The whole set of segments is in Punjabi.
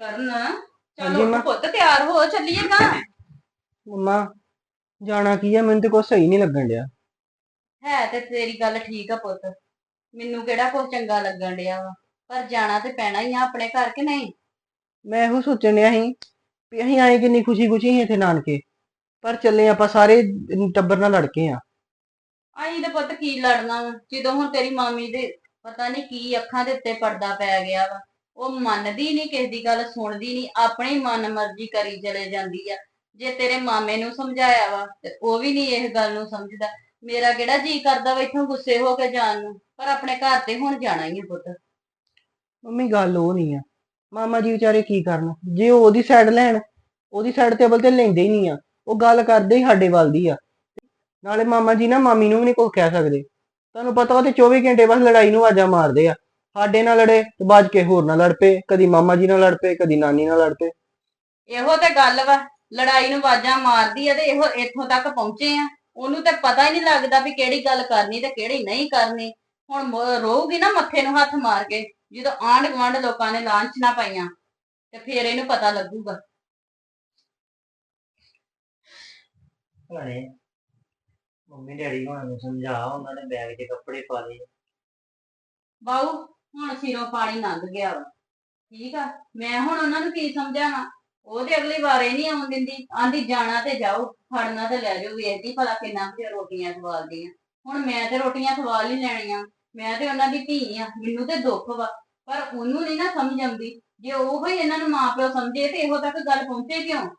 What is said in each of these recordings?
ਕਰਨ। ਹਾਂਜੀ ਚਲੋ ਮਾਂ। ਪੁੱਤ ਤਿਆਰ ਹੋ ਚੱਲੀਏਗਾ ਮੰਮਾ ਜਾਣਾ ਕੀ ਆ? ਮੈਨੂੰ ਤੇ ਕੁਛ ਸਹੀ ਨਹੀਂ ਲੱਗਣ ਡਿਆ। ਹੈ ਤੇ ਤੇਰੀ ਗੱਲ ਠੀਕ ਆ ਪੁੱਤ। ਮੈਨੂੰ ਕਿਹੜਾ ਕੁਛ ਚੰਗਾ ਲੱਗਣ ਡਿਆ ਵਾ? ਪਰ ਜਾਣਾ ਤੇ ਪੈਣਾ ਹੀ ਆ ਆਪਣੇ ਘਰ ਕਿ ਨਹੀਂ? ਮੈਂ ਇਹੋ ਸੋਚਣ ਡਿਆ ਸੀ ਵੀ ਅਸੀਂ ਆਏ ਕਿੰਨੀ ਖੁਸ਼ੀ ਖੁਸ਼ੀ ਸੀ ਇੱਥੇ ਨਾਨਕੇ। ਪਰ ਚੱਲੇ ਆਪਾਂ ਸਾਰੇ ਟੱਬਰ ਨਾਲ ਲੜਕੇ ਆ। ਆਈ ਤੇ ਪੁੱਤ ਕੀ ਲੜਨਾ ਵਾ? ਜਦੋਂ ਹੁਣ ਤੇਰੀ ਮਾਮੀ ਦੇ ਪਤਾ ਨਹੀਂ ਕੀ ਅੱਖਾਂ ਦੇ ਉੱਤੇ ਪਰਦਾ ਪੈ ਗਿਆ ਵਾ। ਉਹ ਮੰਨਦੀ ਨਹੀਂ ਕਿਸੇ ਦੀ ਗੱਲ ਸੁਣਦੀ ਨਹੀਂ ਆਪਣੀ ਮਨ ਮਰਜ਼ੀ ਕਰੀ ਚਲੇ ਜਾਂਦੀ ਆ। ਜੇ ਤੇਰੇ ਮਾਮੇ ਨੂੰ ਸਮਝਾਇਆ ਵਾ, ਤੇ ਉਹ ਵੀ ਨਹੀਂ ਇਸ ਗੱਲ ਨੂੰ ਸਮਝਦਾ। ਮੇਰਾ ਕਿਹੜਾ ਜੀ ਕਰਦਾ ਵਾ ਇੱਥੋਂ ਗੁੱਸੇ ਹੋ ਕੇ ਜਾਣ ਨੂੰ? ਪਰ ਆਪਣੇ ਘਰ ਤੇ ਹੁਣ ਜਾਣਾ ਹੀ ਆ ਪੁੱਤ। ਮੰਮੀ, ਗੱਲ ਉਹ ਨਹੀਂ ਆ। ਮਾਮਾ ਜੀ ਵਿਚਾਰੇ ਕੀ ਕਰਨ? ਜੇ ਉਹ ਉਹਦੀ ਸਾਈਡ ਲੈਣ, ਉਹਦੀ ਸਾਈਡ ਤੇ ਅਵਲ ਤੇ ਲੈਂਦੇ ਹੀ ਨਹੀਂ ਆ। ਉਹ ਗੱਲ ਕਰਦੇ ਹੀ ਸਾਡੇ ਵੱਲ ਦੀ ਆ। ਨਾਲੇ ਮਾਮਾ ਜੀ ਨਾ ਮਾਮੀ ਨੂੰ ਵੀ ਨਹੀਂ ਕੁਝ ਕਹਿ ਸਕਦੇ। ਤੁਹਾਨੂੰ ਪਤਾ ਉਹ ਤੇ 24 ਘੰਟੇ ਬਸ ਲੜਾਈ ਨੂੰ ਆਜਾ ਮਾਰਦੇ ਆ। ਸਾਡੇ ਨਾਲ ਲੜੇ ਤੇ ਬਾਅਦ ਕਿਸੇ ਹੋਰ ਨਾਲ ਲੜ ਪਏ ਕਦੀ ਮਾਮਾ ਜੀ ਨਾਲ ਲੜ ਪਏ ਕਦੀ ਨਾਨੀ ਨਾਲ ਲੜ ਪਏ। ਇਹੋ ਤੇ ਗੱਲ ਵਾ ਲੜਾਈ ਨੂੰ ਆਵਾਜ਼ਾਂ ਮਾਰਦੀ ਆ ਤੇ ਇਹੋ ਇੱਥੋਂ ਤੱਕ ਪਹੁੰਚੇ ਆ। ਉਹਨੂੰ ਤੇ ਪਤਾ ਹੀ ਨਹੀਂ ਲੱਗਦਾ ਵੀ ਕਿਹੜੀ ਗੱਲ ਕਰਨੀ ਤੇ ਕਿਹੜੀ ਨਹੀਂ ਕਰਨੀ। ਹੁਣ ਮ- ਰੋਊਗੀ ਨਾ ਮੱਥੇ ਨੂੰ ਹੱਥ ਮਾਰ ਕੇ ਜਦੋਂ ਆਂਢ ਗੁਆਂਢ ਲੋਕਾਂ ਨੇ ਲਾਂਛਨਾ ਪਾਈਆਂ ਤੇ ਫੇਰ ਇਹਨੂੰ ਪਤਾ ਲੱਗੂਗਾ। ਭੈਣੇ ਮੰਮੀ ਡੈਡੀ ਹੋਣਾ ਨੂੰ ਸਮਝਾ ਉਹਨਾਂ ਨੇ ਬੈਗ 'ਚ ਕੱਪੜੇ ਪਾ ਲਏ। ਬਾਊ ਹੁਣ ਸਿਰੋਂ ਪਾਣੀ ਲੰਘ ਗਿਆ ਵਾ। ਠੀਕ ਆ? ਮੈਂ ਹੁਣ ਉਹਨਾਂ ਨੂੰ ਕੀ ਸਮਝਾਵਾਂ? ਉਹ ਤੇ ਅਗਲੀ ਵਾਰ ਨਹੀਂ ਆਉਣ ਦਿੰਦੀ। ਆਂਦੀ ਜਾਣਾ ਤੇ ਜਾਓ, ਫੜਨਾ ਤੇ ਲੈ ਜਾਓ, ਵੇਖਦੀ ਭਲਾ ਕਿੰਨਾ ਕੁ ਰੋਟੀਆਂ ਖਵਾਲਦੀ ਆ। ਹੁਣ ਮੈਂ ਤੇ ਰੋਟੀਆਂ ਖਵਾ ਹੀ ਲੈਣੀਆਂ। ਮੈਂ ਤੇ ਉਹਨਾਂ ਦੀ ਧੀ ਆ, ਮੈਨੂੰ ਤੇ ਦੁੱਖ ਵਾ। ਪਰ ਉਹਨੂੰ ਨਹੀਂ ਨਾ ਸਮਝ ਆਉਂਦੀ। ਜੇ ਉਹ ਹੀ ਇਹਨਾਂ ਨੂੰ ਮਾਪਿਓ ਸਮਝੇ ਤੇ ਇਹੋ ਤੱਕ ਗੱਲ ਪਹੁੰਚੇ ਕਿਉਂ?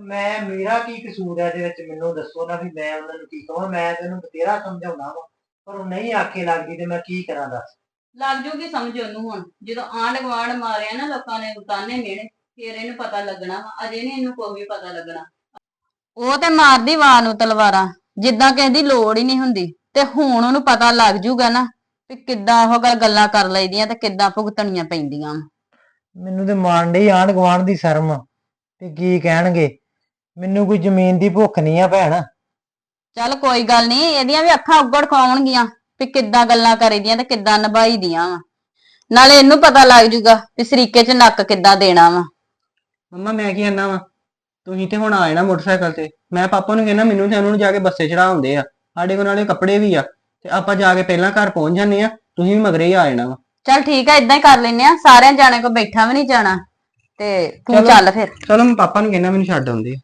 ਮੈਂ, ਮੇਰਾ ਕੀ ਕਸੂਰ ਹੈ ਇਹਦੇ ਵਿੱਚ? ਮੈਨੂੰ ਦੱਸੋ ਨਾ ਵੀ ਮੈਂ ਉਹਨਾਂ ਨੂੰ ਕੀ ਕਹਾਂ ਮੈਂ ਤੈਨੂੰ ਬਤੇਰਾ ਸਮਝਾਉਣਾ ਵਾ। ਪਰ ਉਹ ਨਹੀਂ ਆਖੇ ਲੱਗਦੀ ਤੇ ਮੈਂ ਕੀ ਕਰਾਂ ਦੱਸ? ਲੱਗ ਜੂਗੀ ਸਮਝ ਉਹਨੂੰ ਹੁਣ। ਜਦੋਂ ਆਂਢ ਗੁਆਂਢ ਮਾਰਿਆ ਨਾ ਲੋਕਾਂ ਨੇ ਉਤਾਨੇ ਮਿਹਣੇ ਫੇਰ ਇਹਨੂੰ ਪਤਾ ਲੱਗਣਾ ਵਾ। ਅਜੇ ਨਹੀਂ ਇਹਨੂੰ ਕੋਈ ਵੀ ਪਤਾ ਲੱਗਣਾ। ਉਹ ਤੇ ਮਾਰਦੀ ਵਾਂ ਨੂੰ ਤਲਵਾਰਾਂ ਜਿੱਦਾਂ ਕਿਸੇ ਦੀ ਲੋੜ ਹੀ ਨਹੀਂ ਹੁੰਦੀ। ਤੇ ਹੁਣ ਉਹਨੂੰ ਪਤਾ ਲੱਗ ਜੂਗਾ ਨਾ ਵੀ ਕਿੱਦਾਂ ਉਹ ਗੱਲ- ਗੱਲਾਂ ਕਰ ਲਈਦੀਆਂ ਤੇ ਕਿੱਦਾਂ ਭੁਗਤਣੀਆਂ ਪੈਂਦੀਆਂ ਵਾਂ। ਮੈਨੂੰ ਤੇ ਮਾਣ ਡਈ ਆਂਢ ਗੁਆਂਢ ਦੀ ਸ਼ਰਮ ਤੇ ਕੀ ਕਹਿਣਗੇ। ਮੈਨੂੰ ਕੋਈ ਜ਼ਮੀਨ ਦੀ ਭੁੱਖ ਨਹੀਂ ਆ ਭੈਣ। ਚੱਲ ਕੋਈ ਗੱਲ ਨਹੀਂ ਇਹਦੀਆਂ ਵੀ ਅੱਖਾਂ ਉੱਗੜ ਖਾਉਣਗੀਆਂ। ਵੀ ਕਿੱਦਾਂ ਗੱਲਾਂ ਕਰੀਦੀਆਂ ਤੇ ਕਿੱਦਾਂ ਨਿਭਾਈਦੀਆਂ ਵਾ। ਨਾਲੇ ਇਹਨੂੰ ਪਤਾ ਲੱਗ ਜੂਗਾ ਵੀ ਸਰੀਕੇ 'ਚ ਨੱਕ ਕਿੱਦਾਂ ਦੇਣਾ ਵਾ। ਮੰਮਾ ਮੈਂ ਕੀ ਆਨਾ ਵਾ? ਤੁਸੀਂ ਤੇ ਹੁਣ ਆਏ ਨਾ ਮੋਟਰਸਾਈਕਲ ਤੇ। ਮੈਂ ਪਾਪਾ ਨੂੰ ਕਹਿੰਦਾ ਮੈਨੂੰ ਤੇ ਉਹਨੂੰ ਜਾ ਕੇ ਬੱਸੇ ਚੜਾਉਂਦੇ ਆ। ਸਾਡੇ ਕੋਲ ਨਾਲੇ ਕੱਪੜੇ ਵੀ ਆ। ਤੇ ਆਪਾਂ ਜਾ ਕੇ ਪਹਿਲਾਂ ਘਰ ਪਹੁੰਚ ਜਾਂਦੇ ਆ ਤੁਸੀਂ ਵੀ ਮਗਰੇ ਹੀ ਆ ਜਾਣਾ ਵਾ। ਚੱਲ ਠੀਕ ਆ ਇਦਾਂ ਹੀ ਕਰ ਲੈਨੇ ਆ। ਸਾਰਿਆਂ ਜਾਣੇ ਕੋ ਬੈਠਾ ਵੀ ਨਹੀਂ ਜਾਣਾ। ਤੇ ਤੂੰ ਚਲੋ। ਚੱਲ ਫਿਰ। ਚਲੋ ਮੈਂ ਪਾਪਾ ਨੂੰ ਕਹਿੰਦਾ ਮੈਨੂੰ ਛੱਡ ਆਉਂਦੇ ਆ।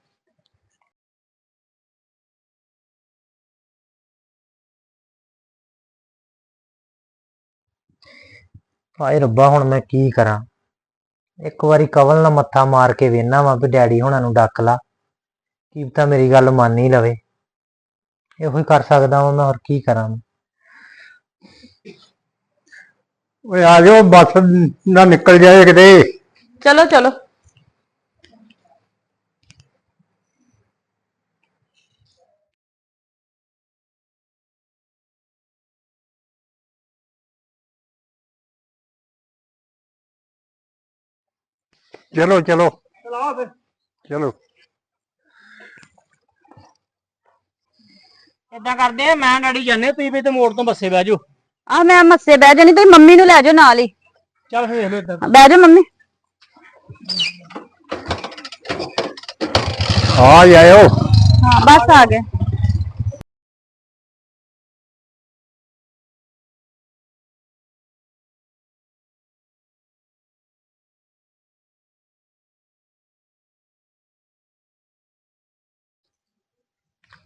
ਹਾਏ ਰੱਬਾ, ਹੁਣ ਮੈਂ ਕੀ ਕਰਾਂ? ਇੱਕ ਵਾਰੀ ਕਵਲ ਨਾਲ ਮੱਥਾ ਮਾਰ ਕੇ ਵੇਖਣਾ ਵਾ ਵੀ ਡੈਡੀ ਹੁਣਾਂ ਨੂੰ ਡੱਕ ਲਾ। ਕੀ ਪਤਾ ਮੇਰੀ ਗੱਲ ਮੰਨ ਹੀ ਲਵੇ। ਇਹੋ ਹੀ ਕਰ ਸਕਦਾ ਵਾਂ ਮੈਂ, ਹੋਰ ਕੀ ਕਰਾਂ ਓਏ ਆ ਜਾਓ, ਬੱਸ ਨਾ ਨਿਕਲ ਜਾਏ ਕਿਤੇ। ਚਲੋ ਚਲੋ। ਚਲੋ ਚਲੋ। ਚਲੋ ਏਦਾਂ ਕਰਦੇ ਆ ਮੈਂ ਡੈਡੀ ਜਾਂਦੇ ਤੁਸੀਂ ਵੀ ਤੇ ਮੋੜ ਤੋਂ ਬੱਸੇ ਬਹਿ ਜਾਓ। ਆ ਮੈਂ ਮੱਸੇ ਬਹਿ ਜਾਣੀ ਤੇ ਮੰਮੀ ਨੂੰ ਲੈ ਜਾਓ ਨਾਲ ਹੀ। ਚੱਲ ਫੇਰ ਲਓ ਏਦਾਂ। ਬਹਿ ਜਾਓ ਮੰਮੀ। ਆ ਜਾਇਓ ਹਾਂ ਬਸ ਆ ਗਏ।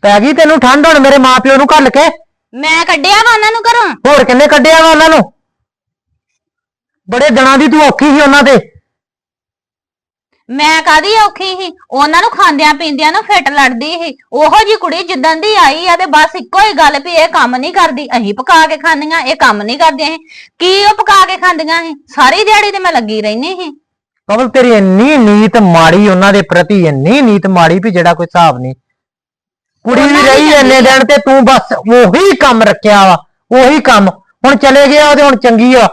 ਪੈ ਗਈ ਤੈਨੂੰ ਠੰਡ ਹੁਣ ਮੇਰੇ ਮਾਪਿਓ ਨੂੰ ਘੱਲ ਕੇ? ਮੈਂ ਕੱਢਿਆ ਵਾ ਉਹਨਾਂ ਨੂੰ ਘਰੋਂ। ਹੋਰ ਕਿੰਨੇ ਕੱਢਿਆ ਵਾ ਉਹਨਾਂ ਨੂੰ? ਬੜੇ ਦਿਨਾਂ ਦੀ ਤੂੰ ਔਖੀ ਸੀ ਉਹਨਾਂ ਤੇ। ਮੈਂ ਕਾਦੀ ਔਖੀ ਸੀ? ਉਹਨਾਂ ਨੂੰ ਖਾਂਦਿਆਂ ਪੀਂਦਿਆਂ ਨੂੰ ਫਿੱਟ ਲੜਦੀ ਸੀ। ਉਹੋ ਜੀ ਕੁੜੀ ਜਿੱਦਾਂ ਦੀ ਆਈ ਆ ਤੇ ਬਸ ਇੱਕੋ ਹੀ ਗੱਲ ਵੀ ਇਹ ਕੰਮ ਨਹੀਂ ਕਰਦੀ। ਅਸੀਂ ਪਕਾ ਕੇ ਖਾਂਦੀਆਂ ਇਹ ਕੰਮ ਨਹੀਂ ਕਰਦੀਆਂ ਸੀ ਕੀ ਉਹ ਪਕਾ ਕੇ ਖਾਂਦੀਆਂ ਸੀ ਸਾਰੀ ਦਿਹਾੜੀ ਤੇ ਮੈਂ ਲੱਗੀ ਰਹਿਣੀ ਸੀ। ਕਮਲ ਤੇਰੀ ਇੰਨੀ ਨੀਤ ਮਾੜੀ ਉਹਨਾਂ ਦੇ ਪ੍ਰਤੀ ਇੰਨੀ ਨੀਤ ਮਾੜੀ ਵੀ ਜਿਹੜਾ ਕੋਈ ਹਿਸਾਬ ਨਹੀਂ। ਕੁੜੀ ਵੀ ਰਹੀ ਇੰਨੇ ਆ। ਦਿਨ ਤੇ ਤੂੰ ਬਸ ਉਹੀ ਕੰਮ ਰੱਖਿਆ ਵਾ ਉਹੀ ਕੰਮ। ਹੁਣ ਚਲੇ ਗਿਆ ਉਹਦੇ ਹੁਣ ਚੰਗੀ ਆ।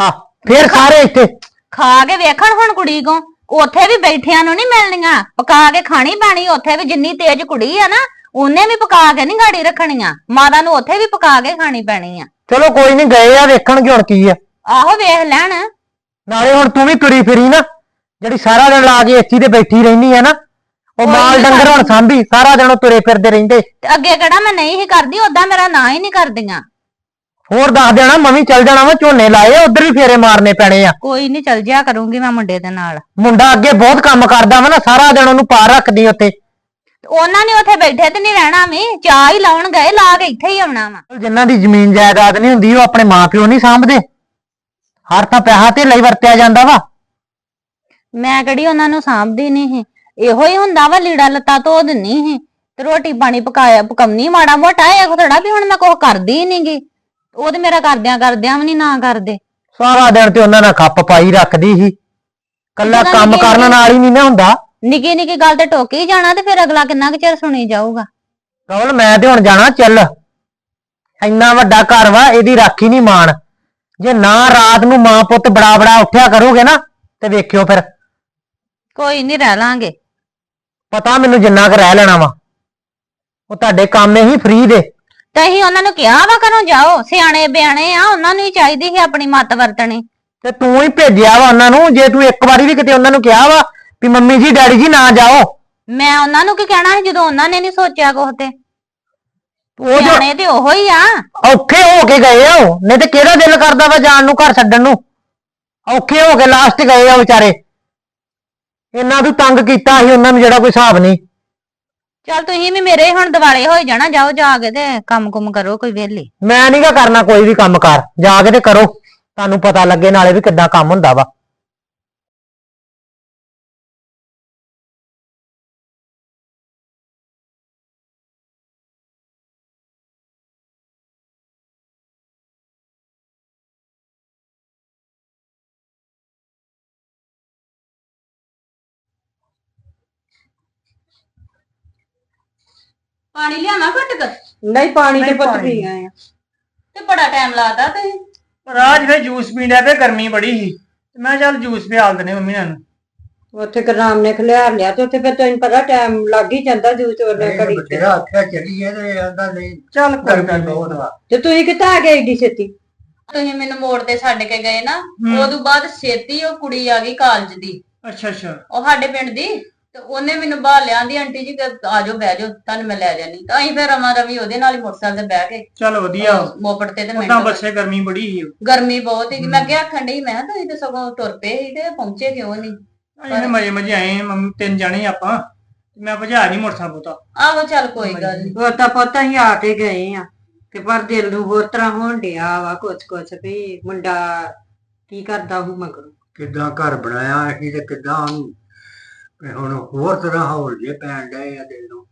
ਆ ਫੇਰ ਸਾਰੇ ਇੱਥੇ। ਖਾ ਕੇ ਵੇਖਣ ਹੁਣ ਕੁੜੀ ਕੋ। ਉੱਥੇ ਵੀ ਬੈਠਿਆਂ ਨੂੰ ਨਹੀਂ ਮਿਲਣੀਆਂ। ਪਕਾ ਕੇ ਖਾਣੀ ਪੈਣੀ ਉੱਥੇ ਵੀ ਜਿੰਨੀ ਤੇਜ਼ ਕੁੜੀ ਆ ਨਾ ਉਹਨੇ ਵੀ ਪਕਾ ਕੇ ਨਹੀਂ ਗਾੜੀ ਰੱਖਣੀਆਂ। ਮਾਤਾ ਨੂੰ ਉੱਥੇ ਵੀ ਪਕਾ ਕੇ ਖਾਣੀ ਪੈਣੀ ਆ। ਚਲੋ ਕੋਈ ਨਹੀਂ ਗਏ ਆ ਵੇਖਣਗੇ ਹੁਣ ਕੀ ਆ। ਆਹੋ ਵੇਖ ਲੈਣ। ਨਾਲੇ ਹੁਣ ਤੂੰ ਵੀ ਤੁਰੀ ਫਿਰੀ ਨਾ। ਜਿਹੜੀ ਸਾਰਾ ਦਿਨ ਲਾ ਕੇ ਏਸੀ ਤੇ ਬੈਠੀ ਰਹਿੰਦੀ ਹੈ ਨਾ। ਉਹ ਮਾਲ ਡੰਗਰ ਹੁਣ ਸਾਂਭੀ ਸਾਰਾ ਦਿਨ ਉਹ ਤੁਰੇ ਫਿਰਦੇ ਰਹਿੰਦੇ। ਤੇ ਅੱਗੇ ਕਿਹੜਾ ਮੈਂ ਨਹੀਂ ਹੀ ਕਰਦੀ ਉਦਾਂ ਮੇਰਾ ਨਾਂ ਹੀ ਨਹੀਂ ਕਰਦੀਆਂ। ਹੋਰ ਦੱਸ ਦੇਣਾ ਮੈਂ ਵੀ ਚੱਲ ਜਾਣਾ ਵਾ ਝੋਨੇ ਲਾਏ ਉਧਰ ਵੀ ਫੇਰੇ ਮਾਰਨੇ ਪੈਣੇ ਆ। ਕੋਈ ਨਹੀਂ ਚੱਲ ਜਿਆ ਕਰੂੰਗੀ ਮੈਂ ਮੁੰਡੇ ਦੇ ਨਾਲ। ਮੁੰਡਾ ਅੱਗੇ ਬਹੁਤ ਕੰਮ ਕਰਦਾ ਵਾ ਨਾ ਸਾਰਾ ਦਿਨ ਉਹਨੂੰ ਪਾਰ ਰੱਖਦੀ ਉੱਤੇ ਉਹਨਾਂ ਨੇ ਉੱਥੇ ਬੈਠੇ ਤੇ ਨਹੀਂ ਰਹਿਣਾ ਵੀ ਚਾਹ ਹੀ ਲਾਉਣ ਗਏ ਲਾ ਕੇ ਇੱਥੇ ਹੀ ਆਉਣਾ ਵਾ। ਜਿਨ੍ਹਾਂ ਦੀ ਜ਼ਮੀਨ ਜਾਇਦਾਦ ਨਹੀਂ ਹੁੰਦੀ ਉਹ ਆਪਣੇ ਮਾਪਿਓ ਨਹੀਂ ਸਾਂਭਦੇ। ਹਰ ਤਾਂ ਪੈਸਾ ਤੇ ਲਈ ਵਰਤਿਆ ਜਾਂਦਾ ਵਾ। ਮੈਂ ਕਿਹੜੀ ਉਹਨਾਂ ਨੂੰ ਸਾਂਭਦੀ ਨਹੀਂ ਸੀ। ਇਹੋ ਹੀ ਹੁੰਦਾ ਵਾ ਲੀੜਾ ਲੱਤਾ ਧੋ ਦਿੰਨੀ ਸੀ ਤੇ ਰੋਟੀ ਪਾਣੀ ਪਕਾਇਆ ਪਕਾਉਣੀ ਮਾੜਾ ਮੋਟਾ ਇਹ ਥੋੜਾ ਵੀ ਹੁਣ ਮੈਂ ਕੁਛ ਕਰਦੀ ਹੀ ਨਹੀਂਗੀ ਉਹ ਤੇ ਮੇਰਾ ਕਰਦਿਆਂ ਕਰਦਿਆਂ ਵੀ ਨਹੀਂ ਨਾ ਕਰਦੇ। ਸਾਰਾ ਦਿਨ ਤੇ ਉਹਨਾਂ ਨਾਲ ਖੱਪ ਪਾਈ ਰੱਖਦੀ ਸੀ। ਕੱਲਾ ਕੰਮ ਕਰਨ ਨਾਲ ਹੀ ਨਹੀਂ ਨਾ ਹੁੰਦਾ। ਨਿੱਕੀ ਨਿੱਕੀ ਗੱਲ ਤੇ ਟੋਕੀ ਹੀ ਜਾਣਾ ਤੇ ਫਿਰ ਅਗਲਾ ਕਿੰਨਾ ਕੁ ਚਿਰ ਸੁਣੀ ਜਾਊਗਾ। ਕਵਲ ਮੈਂ ਤੇ ਹੁਣ ਜਾਣਾ ਚੱਲ। ਇੰਨਾ ਵੱਡਾ ਘਰ ਵਾ ਇਹਦੀ ਰਾਖੀ ਨਹੀਂ ਮਾਣ। ਜੇ ਨਾ ਰਾਤ ਨੂੰ ਮਾਂ ਪੁੱਤ ਬੜਾ ਬੜਾ ਉੱਠਿਆ ਕਰੋਗੇ ਨਾ ਤੇ ਵੇਖਿਓ ਫਿਰ। ਕੋਈ ਨਹੀਂ ਰਹਿ ਲਾਂਗੇ। ਪਤਾ ਮੈਨੂੰ ਜਿੰਨਾ ਕੁ ਰਹਿ ਲੈਣਾ ਵਾ। ਉਹ ਤੁਹਾਡੇ ਕੰਮ ਹੀ ਫ੍ਰੀ ਦੇ। ਤੇ ਅਸੀਂ ਉਹਨਾਂ ਨੂੰ ਕਿਹਾ ਵਾ ਘਰੋਂ ਜਾਓ ਸਿਆਣੇ ਬਿਆਣੇ ਆ ਉਹਨਾਂ ਨੂੰ ਹੀ ਚਾਹੀਦੀ ਸੀ ਆਪਣੀ ਮੱਤ ਵਰਤਣੀ। ਤੇ ਤੂੰ ਹੀ ਭੇਜਿਆ ਵਾ ਉਹਨਾਂ ਨੂੰ ਜੇ ਤੂੰ ਇੱਕ ਵਾਰੀ ਵੀ ਕਿਤੇ ਉਹਨਾਂ ਨੂੰ ਕਿਹਾ ਵਾ ਵੀ ਮੰਮੀ ਜੀ ਡੈਡੀ ਜੀ ਨਾ ਜਾਓ। ਮੈਂ ਉਹਨਾਂ ਨੂੰ ਕੀ ਕਹਿਣਾ ਸੀ ਜਦੋਂ ਉਹਨਾਂ ਨੇ ਨਹੀਂ ਸੋਚਿਆ ਕੁਛ ਤੇ? ਉਹ ਜੋ ਸਿਆਣੇ ਤੇ ਉਹੋ ਹੀ ਆ। ਔਖੇ ਹੋ ਕੇ ਗਏ ਆ ਉਹ। ਨਹੀਂ ਤੇ ਕਿਹੜਾ ਦਿਲ ਕਰਦਾ ਵਾ ਜਾਣ ਨੂੰ ਘਰ ਛੱਡਣ ਨੂੰ? ਔਖੇ ਹੋ ਕੇ ਲਾਸਟ ਗਏ ਆ ਵਿਚਾਰੇ। ਇਹਨਾਂ ਨੂੰ ਤੰਗ ਕੀਤਾ ਸੀ ਉਹਨਾਂ ਨੂੰ ਜਿਹੜਾ ਕੋਈ ਹਿਸਾਬ ਨਹੀਂ। ਚਲ ਤੁਸੀਂ ਵੀ ਮੇਰੇ ਹੁਣ ਦਿਵਾਲੇ ਹੋਈ ਜਾਣਾ ਜਾਓ ਜਾ ਕੇ ਤੇ ਕੰਮ ਕੁਮ ਕਰੋ ਕੋਈ ਵਿਹਲੀ। ਮੈਂ ਨਹੀਂਗਾ ਕਰਨਾ ਕੋਈ ਵੀ ਕੰਮ ਕਾਰ ਜਾ ਕੇ ਤੇ ਕਰੋ। ਤੁਹਾਨੂੰ ਪਤਾ ਲੱਗੇ ਨਾਲੇ ਵੀ ਕਿੱਦਾਂ ਕੰਮ ਹੁੰਦਾ ਵਾ। ਪਾਣੀ ਲਿਆਵਾਂ ਘੁੱਟ ਕੇ? ਨਹੀਂ ਪਾਣੀ ਤੇ ਪੁੱਤ। ਪੀ ਆਏ ਆ। ਤੇ ਬੜਾ ਟਾਈਮ ਲਾਤਾ ਤੁਸੀਂ। ਪਰ ਅੱਜ ਫੇ ਜੂਸ ਪੀਣ ਡਿਆ ਪਿਆ ਗਰਮੀ ਬੜੀ ਸੀ। ਤੇ ਮੈਂ ਚੱਲ ਜੂਸ ਪਿਆਲ ਦਨੇ ਮੰਮੀ ਨਾਲ। ਉੱਥੇ ਗਰਾਮ ਨੇ ਖਲਿਆਰ ਲਿਆ ਤੇ ਉੱਥੇ ਫਿਰ ਤੈਨੂੰ ਪਤਾ ਟਾਈਮ ਲੱਗ ਹੀ ਜਾਂਦਾ ਜੂਸ ਉਹਨੇ ਘੜੀ ਤੇ। ਬਥੇਰਾ ਆਖਿਆ ਚੱਲੀਏ ਤੇ ਆਂਦਾ ਨਹੀਂ ਚੱਲ ਕੋਈ ਗੱਲ ਨਹੀਂ। ਬਹੁਤ ਵਾ ਤੇ ਤੁਸੀਂ ਕਿੱਥੇ ਆ ਗਏ ਏਡੀ ਛੇਤੀ? ਤੁਸੀਂ ਮੈਨੂੰ ਮੋੜ ਤੇ ਛੱਡ ਕੇ ਗਏ ਨਾ। ਉਦੋਂ ਬਾਅਦ ਛੇਤੀ ਉਹ ਕੁੜੀ ਆ ਗਈ ਕਾਲਜ ਦੀ। ਅੱਛਾ ਅੱਛਾ। ਉਹ ਸਾਡੇ ਪਿੰਡ ਦੀ। ਤੇ ਉਹਨੇ ਮੈਨੂੰ ਬਾਹਰ ਲਿਆਂਦੀ ਆਂਟੀ ਜੀ ਕਿ ਆ ਜਾਓ ਬਹਿ ਜਾਓ ਤੁਹਾਨੂੰ ਮੈਂ ਲੈ ਜਾਨੀ ਤਾਂ ਅਸੀਂ ਫਿਰ ਰਮਾ ਰਵੀ ਉਹਦੇ ਨਾਲ ਹੀ ਮੋਟਰਸਾਈਕਲ ਤੇ ਬਹਿ ਕੇ ਚੱਲ ਵਧੀਆ। ਮੋਪੜ ਤੇ ਤੇ ਉਦਾਂ ਬੱਸੇ ਗਰਮੀ ਬੜੀ ਸੀ। ਗਰਮੀ ਬਹੁਤ ਸੀ। ਮੈਂ ਕਿਹਾ ਆਖਣ ਡਈ ਮੈਂ ਤੇ ਸਗੋਂ ਤੁਰ ਪਏ ਸੀ ਤੇ ਪਹੁੰਚੇ ਕਿਉਂ ਨਹੀਂ ਅਸੀਂ ਮਜੇ ਮਜੇ ਆਏ ਹਾਂ, ਮੰਮੀ ਤਿੰਨ ਜਾਣੇ ਆਪਾਂ। ਤੇ ਮੈਂ ਭਜਾ ਨਹੀਂ ਮੋਟਰਸਾਈਕਲ ਬੋਤਾ ਆਹੋ ਚੱਲ ਕੋਈ ਗੱਲ ਨਹੀਂ ਉਹ ਤਾਂ ਪੁੱਤ ਅਸੀਂ ਆ ਕੇ ਗਏ ਆ ਤੇ ਪਰ ਦਿਲ ਨੂੰ ਹੋਰ ਤਰ੍ਹਾਂ ਹੋਣ ਡਿਆ ਵਾ ਕੁਛ ਕੁਛ ਵੀ। ਮੁੰਡਾ ਕੀ ਕਰਦਾ ਉਹ ਮਗਰ? ਕਿੱਦਾਂ ਘਰ ਬਣਾਇਆ ਅਸੀਂ ਤੇ ਕਿੱਦਾਂ ਉਹਨੂੰ ਵੀ ਹੁਣ ਹੋਰ ਤਰ੍ਹਾਂ ਹੌਲ ਜੇ ਪੈਣ ਡਏ ਆ ਦਿਲ ਨੂੰ।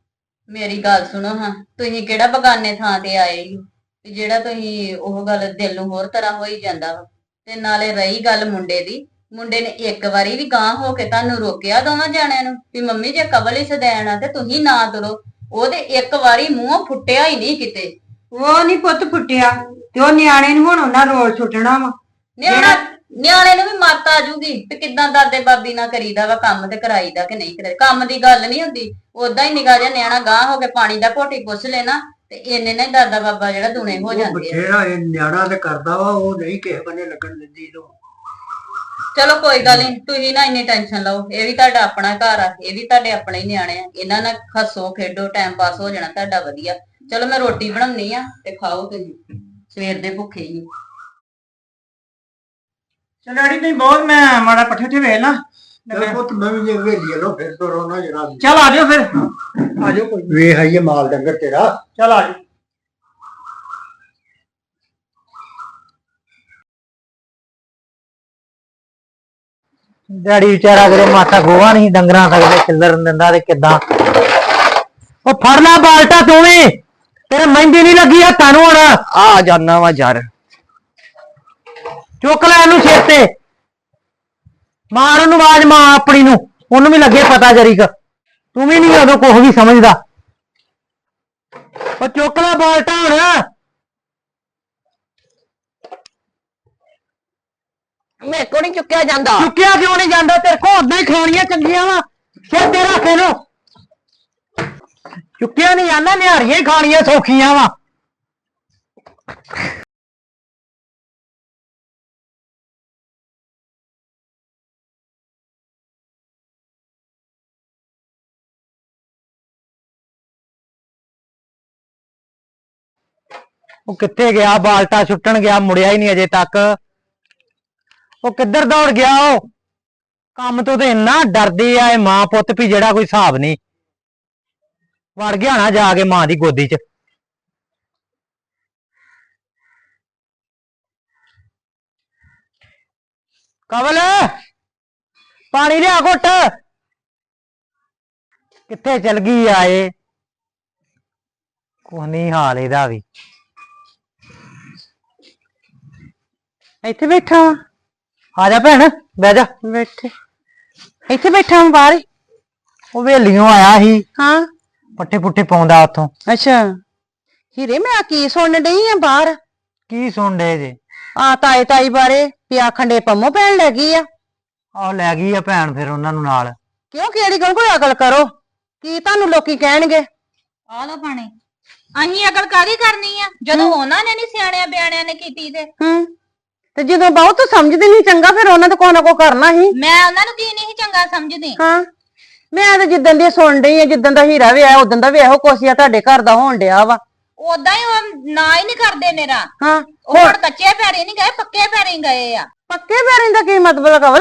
ਮੇਰੀ ਗੱਲ ਸੁਣੋ ਹਾਂ ਤੁਸੀਂ ਕਿਹੜਾ ਬਗਾਨੇ ਥਾਂ ਤੇ ਆਏ ਸੀ ਵੀ ਜਿਹੜਾ ਤੁਸੀਂ ਉਹ ਗੱਲ ਦਿਲ ਨੂੰ ਹੋਰ ਤਰ੍ਹਾਂ ਹੋਈ ਜਾਂਦਾ ਵਾ। ਤੇ ਨਾਲੇ ਰਹੀ ਗੱਲ ਮੁੰਡੇ ਦੀ। ਮੁੰਡੇ ਨੇ ਇੱਕ ਵਾਰੀ ਵੀ ਗਾਂ ਹੋ ਕੇ ਤੁਹਾਨੂੰ ਰੋਕਿਆ ਦੋਵਾਂ ਜਾਣਿਆਂ ਨੂੰ ਵੀ ਮੰਮੀ ਜੇ ਕਵਲ ਹੀ ਸਦੈਣ ਆ ਤੇ ਤੁਸੀਂ ਨਾ ਤੁਰੋ। ਉਹਦੇ ਇੱਕ ਵਾਰੀ ਮੂੰਹੋਂ ਫੁੱਟਿਆ ਹੀ ਨਹੀਂ ਕਿਤੇ। ਉਹ ਨਹੀਂ ਪੁੱਤ ਫੁੱਟਿਆ ਤੇ ਉਹ ਨਿਆਣੇ ਨੂੰ ਹੁਣ ਉਹਨਾਂ ਰੋਲ ਛੁੱਟਣਾ ਵਾ। ਨਿਆਣਾ ਨਿਆਣੇ ਨੂੰ ਵੀ ਮੱਤ ਆ ਜੂਗੀ ਵੀ ਕਿਦਾਂ ਦਾਦੇ ਬਾਬੀ ਨਾਲ ਕਰੀਦਾ ਵਾ ਕੰਮ ਤੇ ਕਰਾਈਦਾ ਕਿ ਨਹੀਂ ਕਰਾਈ ਕੰਮ ਦੀ ਗੱਲ ਨਹੀਂ ਹੁੰਦੀ। ਉਦਾਂ ਹੀ ਨਿਗਾਹ ਜਿਹਾ ਨਿਆਣਾ ਗਾਂ ਹੋ ਕੇ ਪਾਣੀ ਦਾ ਘੋਟੀ ਪੁੱਛ ਲੈਣਾ ਤੇ ਇੰਨੇ ਹੀ ਦਾਦਾ ਬਾਬਾ ਜਿਹੜਾ ਦੁਨੇ ਹੋ ਜਾਂਦੇ ਆ। ਬਥੇਰਾ ਇਹ ਨਿਆਣਾ ਤੇ ਕਰਦਾ ਵਾ ਉਹ ਨਹੀਂ ਕਿਸੇ ਬੰਨੇ ਲੱਗਣ ਦਿੰਦੀ ਤੂੰ ਚਲੋ ਕੋਈ ਗੱਲ ਨਹੀਂ ਤੁਸੀਂ ਨਾ ਇੰਨੀ ਟੈਨਸ਼ਨ ਲਓ। ਇਹ ਵੀ ਤੁਹਾਡਾ ਆਪਣਾ ਘਰ ਆ ਇਹ ਵੀ ਤੁਹਾਡੇ ਆਪਣੇ ਹੀ ਨਿਆਣੇ ਆ। ਇਹਨਾਂ ਨਾਲ ਹੱਸੋ ਖੇਡੋ ਟਾਈਮ ਪਾਸ ਹੋ ਜਾਣਾ ਤੁਹਾਡਾ ਵਧੀਆ। ਚਲੋ ਮੈਂ ਰੋਟੀ ਬਣਾਉਣੀ ਆ ਤੇ ਖਾਓ ਤੁਸੀਂ। ਸਵੇਰ ਦੇ ਭੁੱਖੇ ਹੀ। ਚਲ ਡੈਡੀ ਤੁਸੀਂ ਬਹੁਤ ਮੈਂ ਮਾੜਾ ਪੱਠੇ ਤੇ ਵੇਖ ਲਾ। ਚਲ ਪੁੱਤ ਮੈਂ ਵੀ ਜੇ ਵੇਲੀ ਲੋ ਫਿਰ ਤੋਂ ਰੋਣਾ ਜਰਾ ਚੱਲ ਆ ਜਾਓ ਫਿਰ। ਆ ਜਾਓ ਕੋਈ। ਵੇਖ ਆਈਏ ਮਾਲ ਡੰਗਰ ਤੇਰਾ। ਚੱਲ ਆ ਜਾਓ ਡੈਡੀ ਵਿਚਾਰਾ ਕਰੇ ਮਾਥਾ ਗੋਹਾ ਨਹੀਂ ਡੰਗਰਾਂ ਸਕਦੇ ਚਿੱਲਰ ਦਿੰਦਾ ਤੇ ਕਿੱਦਾਂ? ਉਹ ਫੜ ਲੈ ਬਾਲਟਾ ਤੂੰ ਵੀ। ਤੇਰੇ ਮਹਿੰਦੀ ਨਹੀਂ ਲੱਗੀ ਹੱਥਾਂ ਨੂੰ ਹੁਣ। ਆ ਜਾਨਾ ਵਾ ਯਾਰ ਚੁੱਕ ਲੈ ਇਹਨੂੰ ਸਿਰ ਤੇ। ਮਾਰ ਉਹਨੂੰ ਆਵਾਜ਼ ਮਾਂ ਆਪਣੀ ਨੂੰ। ਉਹਨੂੰ ਵੀ ਲੱਗੇ ਪਤਾ ਜਰੀਕ ਤੂੰ ਵੀ ਨਹੀਂ ਉਦੋਂ ਕੁਝ ਵੀ ਸਮਝਦਾ। ਉਹ ਚੁੱਕ ਲੈ ਬਾਲਟਾ ਹੁਣ ਕੋਲ ਨਹੀਂ ਚੁੱਕਿਆ ਜਾਂਦਾ? ਚੁੱਕਿਆ ਕਿਉਂ ਨਹੀਂ ਜਾਂਦਾ? ਤੇਰੇ ਕੋਲ ਉਦਾਂ ਹੀ ਖਾਣੀਆਂ ਚੰਗੀਆਂ ਵਾ। ਸਿਰ ਤੇ ਰੱਖ ਇਹਨੂੰ। ਚੁੱਕਿਆ ਨਹੀਂ ਜਾਂਦਾ ਨਿਹਾਰੀਆਂ ਖਾਣੀਆਂ ਸੌਖੀਆਂ ਵਾ। ਉਹ ਕਿੱਥੇ ਗਿਆ? ਬਾਲਟਾ ਸੁੱਟਣ ਗਿਆ, ਮੁੜਿਆ ਹੀ ਨਹੀਂ ਅਜੇ ਤੱਕ। ਉਹ ਕਿੱਧਰ ਦੌੜ ਗਿਆ ਉਹ? ਕੰਮ ਤੋਂ ਤੇ ਇੰਨਾ ਡਰਦੀ ਆ, ਇਹ ਮਾਂ ਪੁੱਤ ਵੀ ਜਿਹੜਾ ਕੋਈ ਹਿਸਾਬ ਨਹੀਂ। ਵੜ ਗਿਆ ਨਾ ਜਾ ਕੇ ਮਾਂ ਦੀ ਗੋਦੀ 'ਚ। ਕਵਲ, ਪਾਣੀ ਲਿਆ ਘੁੱਟ। ਕਿੱਥੇ ਚਲ ਗਈ ਆ ਇਹ? ਕੁਛ ਨਹੀਂ ਹਾਲ ਇਹਦਾ ਵੀ। ਇੱਥੇ ਬੈਠਾ ਵਾਂ। ਆ ਜਾ ਭੈਣ ਬਹਿ ਜਾ। ਬੈਠੇ। ਇੱਥੇ ਬੈਠਾ ਵਾਂ ਬਾਹਰ ਹੀ। ਉਹ ਵੇਲੀਆਂ ਆਇਆ ਸੀ। ਹਾਂ। ਪੱਠੇ ਪੁੱਠੇ ਪਾਉਂਦਾ ਉੱਥੋਂ। ਅੱਛਾ। ਹੀਰੇ ਮੈਂ ਕੀ ਸੁਣਨ ਡਈ ਆ ਬਾਹਰ? ਕੀ ਸੁਣ ਡੇ ਜੇ? ਆ ਤਾਏ ਤਾਈ ਬਾਰੇ ਪਿਆ ਖੰਡੇ ਪੰਮੋ ਪੈਣ ਲੱਗੀ ਆ। ਆਹ ਲੈ ਗਈ ਆ ਭੈਣ ਫਿਰ ਉਹਨਾਂ ਨੂੰ ਨਾਲ। ਕਿਉਂ ਕਿਹੜੀ ਗੱਲ ਕੋਈ ਅਕਲ ਕਰੋ? ਕੀ ਤੁਹਾਨੂੰ ਲੋਕੀ ਕਹਿਣਗੇ? ਆ ਲੋ ਪਾਣੀ ਅਹੀਂ ਅਕਲ ਕਾਦੀ ਕਰਨੀ ਆ? ਜਦੋਂ ਉਹਨਾਂ ਨੇ ਨਹੀਂ ਸਿਆਣਿਆਂ ਬਿਆਣਿਆਂ ਨੇ ਕੀਤੀ ਤੇ। ਹੂੰ। ਤੇ ਜਦੋਂ ਬਾਹੂ ਤੂੰ ਸਮਝਦੀ ਨਹੀਂ ਚੰਗਾ ਫਿਰ ਉਹਨਾਂ ਤੋਂ ਕੋਈ ਨਾ ਕੋ ਕਰਨਾ ਹੀ। ਮੈਂ ਉਹਨਾਂ ਨੂੰ ਕੀ ਨਹੀਂ ਚੰਗਾ ਸਮਝਦੀ। ਹਾਂ। ਮੈਂ ਤਾਂ ਜਿੱਦਣ ਦੀ ਸੁਣ ਡਈ ਆ ਜਿੱਦਣ ਦਾ ਹੀਰਾ ਵੀ ਆਇਆ ਉਦੋਂ ਦਾ ਵੀ ਇਹੋ ਕੁਛ ਆ ਤੁਹਾਡੇ ਘਰ ਦਾ ਹੋਣ ਡਿਆ ਵਾ। ਉਦਾਂ ਹੀ ਉਹ ਨਾ ਹੀ ਨਹੀਂ ਕਰਦੇ ਮੇਰਾ। ਹਾਂ ਉਹ ਹੁਣ ਕੱਚੇ ਪੈਰੀ ਨਹੀਂ ਗਏ ਪੱਕੇ ਪੈਰੀ ਗਏ ਆ। ਪੱਕੇ ਪੈਰਾਂ ਦਾ ਕੀ ਮਤਲਬ ਕਵਲ?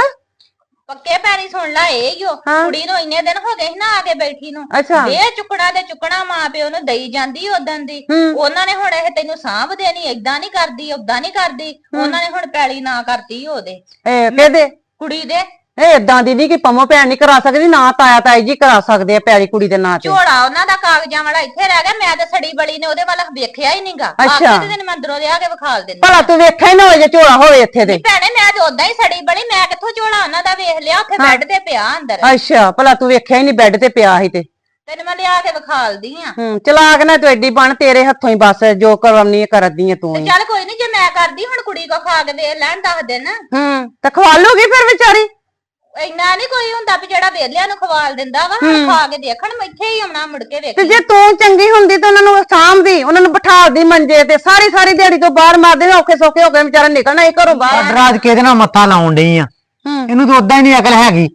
ਪੱਕੇ ਪੈਰੀ ਸੁਣ ਲਾ ਇਹ ਹੀ ਓ। ਹਾਂ। ਕੁੜੀ ਨੂੰ ਇੰਨੇ ਦਿਨ ਹੋ ਗਏ ਸੀ ਨਾ ਆ ਕੇ ਬੈਠੀ ਨੂੰ। ਅੱਛਾ। ਦੇ ਚੁੱਕਣਾ ਤੇ ਚੁੱਕਣਾ ਮਾਂ ਪਿਓ ਨੂੰ ਦਈ ਜਾਂਦੀ ਉਦੋਂ ਦੀ। ਹੂੰ। ਉਹਨਾਂ ਨੇ ਹੁਣ ਇਹ ਤੈਨੂੰ ਸਾਂਭ ਦੇਣੀ ਏਦਾਂ ਨਹੀਂ ਕਰਦੀ ਓਦਾਂ ਨਹੀਂ ਕਰਦੀ। ਉਹਨਾਂ ਨੇ ਹੁਣ ਪੈਲੀ ਨਾ ਕਰਤੀ ਉਹਦੇ। ਇਹ ਕਹਦੇ? ਕੁੜੀ ਦੇ। ਇਹ ਇਦਾਂ ਦੀ ਨਹੀਂ ਕਿ ਪੰਮੋ ਭੈਣ ਨਹੀਂ ਕਰਾ ਸਕਦੀ ਨਾ ਤਾਇਆ ਤਾਈ ਜੀ ਕਰਾ ਸਕਦੇ ਆ ਪਿਆਰੀ ਕੁੜੀ ਦੇ ਨਾਂ ਤੇ। ਝੋਲਾ ਉਹਨਾਂ ਦਾ ਕਾਗਜ਼ਾਂ ਵਾਲਾ ਇੱਥੇ ਰਹਿ ਗਿਆ ਮੈਂ ਤੇ ਸੜੀ ਬੜੀ ਨੇ ਉਹਦੇ ਵੱਲ ਵੇਖਿਆ ਹੀ ਨਹੀਂਗਾ ਅੱਛਾ। ਆਪੇ ਦਿਨ ਮੈਂ ਅੰਦਰੋਂ ਲਿਆ ਕੇ ਵਿਖਾਲ ਦਿੰਦੀ ਭਲਾ ਤੂੰ ਵੇਖਿਆ ਹੀ ਨਾ ਹੋਏ ਜੇ ਝੋਲਾ ਹੋਵੇ ਇੱਥੇ ਤੇ। ਭੈਣੇ ਮੈਂ ਤੇ ਉਦਾਂ ਹੀ ਸੜੀ ਬੜੀ ਮੈਂ ਕਿੱਥੋਂ ਝੋਲਾ ਉਹਨਾਂ ਦਾ ਵੇਖ ਲਿਆ ਉੱਥੇ ਬੈੱਡ ਤੇ ਪਿਆ ਅੰਦਰ। ਅੱਛਾ ਭਲਾ ਤੂੰ ਵੇਖਿਆ ਹੀ ਨਹੀਂ ਬੈੱਡ ਤੇ ਪਿਆ ਸੀ ਤੇ। ਤੈਨੂੰ ਮੈਂ ਲਿਆ ਕੇ ਵਿਖਾਲਦੀ ਆ ਹੂੰ ਚਲਾਕ ਨਾ ਤੂੰ ਐਡੀ ਬਣ ਤੇਰੇ ਹੱਥੋਂ ਹੀ ਬਸ ਜੋ ਕਰਵਨੀ ਕਰਦੀ ਆ ਤੂੰ ਹੀ। ਚੱਲ ਕੋਈ ਨਹੀਂ ਜੇ ਮੈਂ ਕਰਦੀ ਹੁਣ ਕੁੜੀ ਕੋ ਖਾ ਕੇ ਵੇਖ ਲੈਣ ਦੱਸ ਦਿਨ। ਹੂੰ ਤੇ ਖਵਾ ਲੂਗੀ ਫਿਰ ਵਿਚਾਰੀ। ਇੰਨਾ ਨਹੀਂ ਕੋਈ ਹੁੰਦਾ ਵੀ ਜਿਹੜਾ ਵੇਲਿਆਂ ਨੂੰ ਖਵਾਲ ਦਿੰਦਾ ਵਾ ਖਾ ਕੇ ਦੇਖਣ ਮੈਂ ਇੱਥੇ ਹੀ ਆਉਣਾ ਮੁੜ ਕੇ ਤੇ ਵੇਖੀ ਜੇ ਤੂੰ ਚੰਗੀ ਹੁੰਦੀ ਤਾਂ ਉਹਨਾਂ ਨੂੰ ਸਾਂਭਦੀ ਉਹਨਾਂ ਨੂੰ ਬਿਠਾਲਦੀ ਮੰਜੇ ਤੇ ਸਾਰੀ ਸਾਰੀ ਦਿਹਾੜੀ ਤੋਂ ਬਾਹਰ ਮਾਰਦੇ ਔਖੇ ਸੌਖੇ ਹੋ ਕੇ ਵਿਚਾਰਾ ਨਿਕਲਣਾ ਹੀ ਘਰੋਂ ਬਾਹਰ। ਰਾਜ ਕਿਹਦੇ ਨਾਲ ਮੱਥਾ ਲਾਉਣ ਡਈ ਆ? ਇਹਨੂੰ ਤਾਂ ਉਦਾਂ ਹੀ ਨਹੀਂ ਅਕਲ ਹੈਗੀ।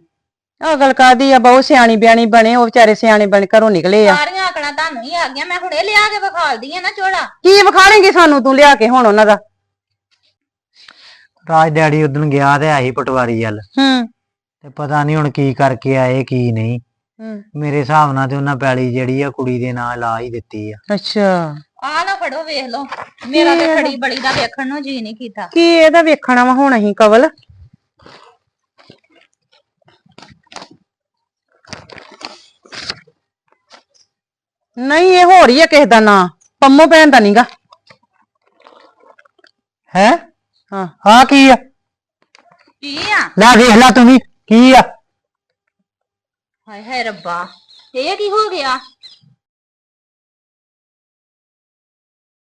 ਅਗਲ ਕਾਦੀ ਆ ਬਹੁਤ ਸਿਆਣੀ ਬਿਆਣੀ ਬਣੇ ਉਹ ਵਿਚਾਰੇ ਸਿਆਣੇ ਬਣ ਘਰੋਂ ਨਿਕਲੇ ਆ। ਸਾਰੀਆਂ ਆਕੜਾਂ ਤੁਹਾਨੂੰ ਹੀ ਆ ਗਈਆਂ ਮੈਂ ਹੁਣੇ ਲਿਆ ਕੇ ਵਿਖਾਲਦੀ ਆ ਨਾ ਝੋਲਾ ਕੀ ਵਿਖਾਣੇਗੀ ਸਾਨੂੰ ਤੂੰ ਲਿਆ ਕੇ ਹੁਣ ਉਹਨਾਂ ਦਾ? ਰਾਜ ਡੈਡੀ ਉਦੋਂ ਗਿਆ ਤੇ ਆਹੀ ਪਟਵਾਰੀ ਵੱਲ। ਹੂੰ। ਤੇ ਪਤਾ ਨਹੀਂ ਹੁਣ ਕੀ ਕਰਕੇ ਆਏ ਕੀ ਨਹੀਂ। ਹੂੰ। ਮੇਰੇ ਹਿਸਾਬ ਨਾਲ ਤੇ ਉਹਨਾਂ ਪੈਲੀ ਜਿਹੜੀ ਆ ਕੁੜੀ ਦੇ ਨਾਂ ਲਾ ਹੀ ਦਿੱਤੀ ਆ। ਅੱਛਾ। ਆ ਨਾ ਫੜੋ ਵੇਖ ਲਓ। ਮੇਰਾ ਤੇ ਖੜੀ ਬੜੀ ਦਾ ਵੇਖਣ ਨੂੰ ਜੀ ਨਹੀਂ ਕੀਤਾ। ਕੀ ਇਹਦਾ ਵੇਖਣਾ ਵਾ ਹੁਣ ਅਸੀਂ ਕਵਲ? ਨਹੀਂ ਇਹ ਹੋ ਰਹੀ ਹੈ ਕਿਸੇ ਦਾ ਨਾਂ। ਪੰਮੋ ਭੈਣ ਦਾ ਨਹੀਂਗਾ ਹੈ? ਹਾਂ। ਹਾਂ ਕੀ ਆ? ਕੀ ਆ? ਲੈ ਵੇਖ ਲੈ ਤੂੰ ਵੀ। ਕੀ ਆ? ਹਾਏ ਹਾਏ ਰੱਬਾ ਇਹ ਕੀ ਹੋ ਗਿਆ?